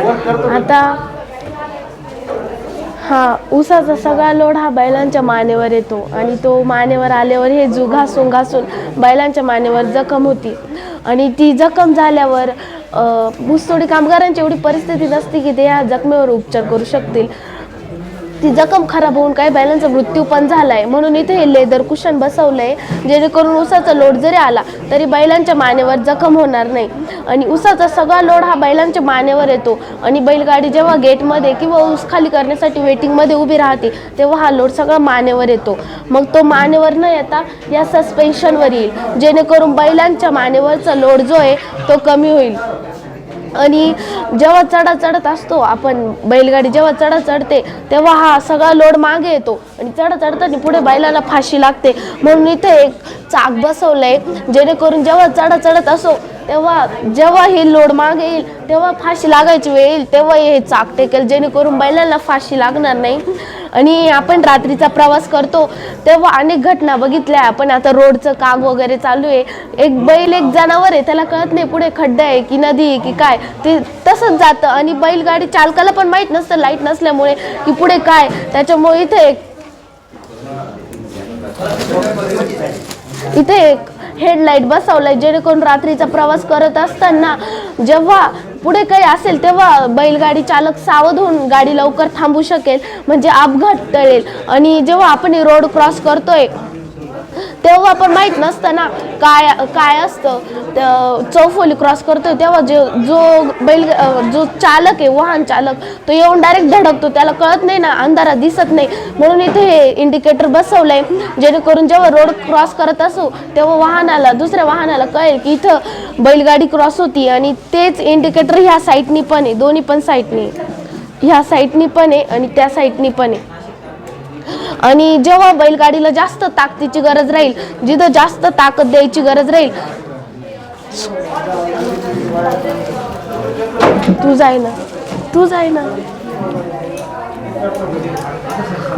आता हा ऊसाचा सगळा लोड हा बैलांच्या मानेवर येतो. आणि तो मानेवर आल्यावर हे जुघासून घासून घासून बैलांच्या मानेवर जखम होती. आणि ती जखम झाल्यावर ऊसतोडी कामगारांची एवढी परिस्थिती नसते की ते या जखमेवर उपचार करू शकतील. ती जखम खराब होऊन काही बैलांचा मृत्यू पण झालाय. म्हणून इथे हे लेदर कुशन बसवलंय जेणेकरून उसाचा लोड जरी आला तरी बैलांच्या मानेवर जखम होणार नाही. आणि उसाचा सगळा लोड हा बैलांच्या मानेवर येतो. आणि बैलगाडी जेव्हा गेटमध्ये किंवा ऊस खाली करण्यासाठी वेटिंगमध्ये उभी राहते तेव्हा हा लोड सगळा मानेवर येतो. मग तो मानेवर न येता या सस्पेन्शनवर येईल. जेणेकरून बैलांच्या मानेवरचा लोड जो आहे तो कमी होईल. आणि जेव्हा चढा चढत असतो आपण बैलगाडी जेव्हा चढा चढते तेव्हा हा सगळा लोड मागे येतो. आणि चढा चढताना पुढे बैलाला फाशी लागते. म्हणून इथे एक चाक बसवलंय जेणेकरून जेव्हा चढा चढत असो तेव्हा जेव्हा हे लोड मागे येईल तेव्हा फाशी लागायची वेळ येईल तेव्हा हे चाक टेकेल जेणेकरून बैलांना फाशी लागणार नाही. आणि आपण रात्रीचा प्रवास करतो तेव्हा अनेक घटना बघितल्या. आपण आता रोडचं काम वगैरे चालू आहे. एक बैल एक जनावर आहे. त्याला कळत नाही पुढे खड्डा आहे की नदी आहे की काय. ते तसंच जातं. आणि बैलगाडी चालकाला पण माहीत नसतं लाइट नसल्यामुळे की पुढे काय. त्याच्यामुळे इथे एक इथे एक हेडलाईट बसवलाय जेणेकरून रात्रीचा प्रवास करत असताना जेव्हा पुढे काही असेल तेव्हा बैलगाडी चालक सावध होऊन गाडी लवकर थांबू शकेल म्हणजे अपघात टळेल. आणि जेव्हा आपण हे रोड क्रॉस करतोय तेव्हा पण माहीत नसतं ना काय काय असतं चौफोली क्रॉस करतोय तेव्हा जे जो बैल जो चालक आहे वाहन चालक तो येऊन डायरेक्ट धडकतो. त्याला कळत नाही ना अंधारात दिसत नाही. म्हणून इथे हे इंडिकेटर बसवलंय. जेणेकरून जेव्हा रोड क्रॉस करत असू तेव्हा वाहनाला दुसऱ्या वाहनाला कळेल की इथं बैलगाडी क्रॉस होती. आणि तेच इंडिकेटर ह्या साईडनी पण आहे. दोन्ही पण साईडनी ह्या साईडनी पण आहे आणि त्या साईडनी पण आहे. आणि जेव्हा बैलगाडीला जास्त ताकदीची गरज राहील जिथं जास्त ताकद द्यायची गरज राहील. तू जाय ना तू जाय ना.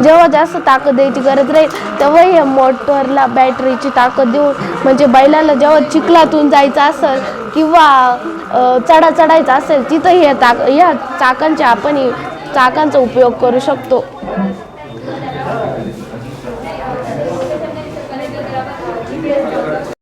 जेव्हा जास्त ताकद द्यायची गरज राहील तेव्हा या मोटरला बॅटरीची ताकद देऊन म्हणजे बैलाला जेव्हा चिखलातून जायचं असेल किंवा चढा चढायचं असेल तिथं ह्या ताक ह्या चाकांचे आपण चाकांचा उपयोग करू शकतो.